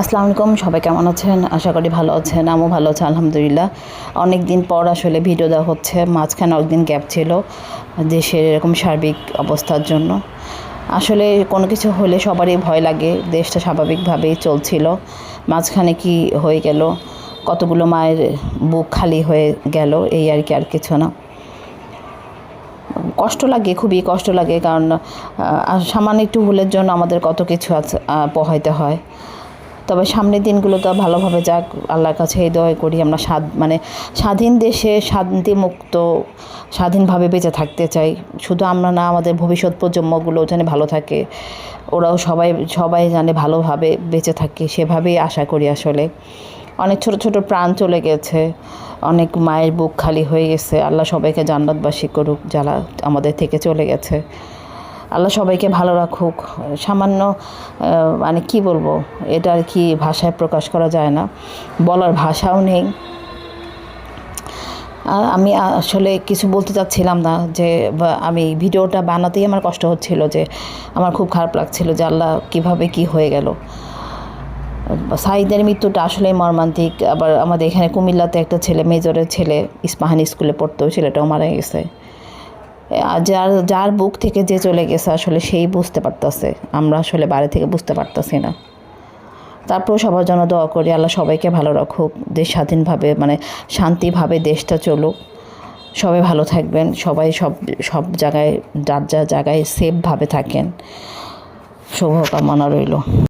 আসসালামু আলাইকুম, সবাই কেমন আছেন? আশা করি ভালো আছেন, আমিও ভালো আছি, আলহামদুলিল্লাহ। অনেক দিন পর আসলে ভিডিও দেওয়া হচ্ছে, মাঝখানে অনেকদিন গ্যাপ ছিল, দেশের এরকম সার্বিক অবস্থার জন্য। আসলে কোনো কিছু হলে সবারই ভয় লাগে, দেশটা স্বাভাবিকভাবেই চলছিল। মাঝখানে কি হয়ে গেল, কতগুলো মায়ের বুক খালি হয়ে গেল, এই আর কি আর কিছু না। কষ্ট লাগে, খুবই কষ্ট লাগে, কারণ সামান্য একটু ভুলের জন্য আমাদের কত কিছু আছে পোহাইতে হয়। তবে সামনের দিনগুলো তো ভালোভাবে যাক, আল্লাহর কাছে এই দয় করি আমরা স্বাদ মানে স্বাধীন দেশে শান্তিমুক্ত, স্বাধীনভাবে বেঁচে থাকতে চাই। শুধু আমরা না, আমাদের ভবিষ্যৎ প্রজন্মগুলো যেন ভালো থাকে, ওরাও সবাই সবাই জানে ভালোভাবে বেঁচে থাকে, সেভাবেই আশা করি আসলে। অনেক ছোট ছোট প্রাণ চলে গেছে, অনেক মায়ের বুক খালি হয়ে গেছে, আল্লাহ সবাইকে জান্নাতবাসী করুক যারা আমাদের থেকে চলে গেছে। আল্লাহ সবাইকে ভালো রাখুক। সামান্য মানে কি বলব, এটা আর কি ভাষায় প্রকাশ করা যায় না। বলার ভাষাও নেই। আমি আসলে কিছু বলতে চাচ্ছিলাম না যে আমি ভিডিওটা বানাতেই আমার কষ্ট হচ্ছিল যে, আমার খুব খারাপ লাগছিল যে আল্লাহ কীভাবে কি হয়ে গেল। সাইদের মৃত্যুটা আসলে মর্মান্তিক। আবার আমাদের এখানে কুমিল্লাতে একটা ছেলে, মেজরের ছেলে ইস্পাহানি স্কুলে পড়তো, ছেলেটাও মারা গেছে। যার যার বুক থেকে যে চলে গেছে আসলে সেই বুঝতে পারতাছে। আমরা আসলে বাইরে থেকে বুঝতে পারতাছি না। তারপর সবার জন্য দোয়া করি, আল্লাহ সবাইকে ভালো রাখুক, দেশ স্বাধীনভাবে মানে শান্তিভাবে দেশটা চলুক। সবাই ভালো থাকবেন, সবাই সব সব জায়গায়, যার যার জায়গায় সেফভাবে থাকেন। শুভকামনা রইল।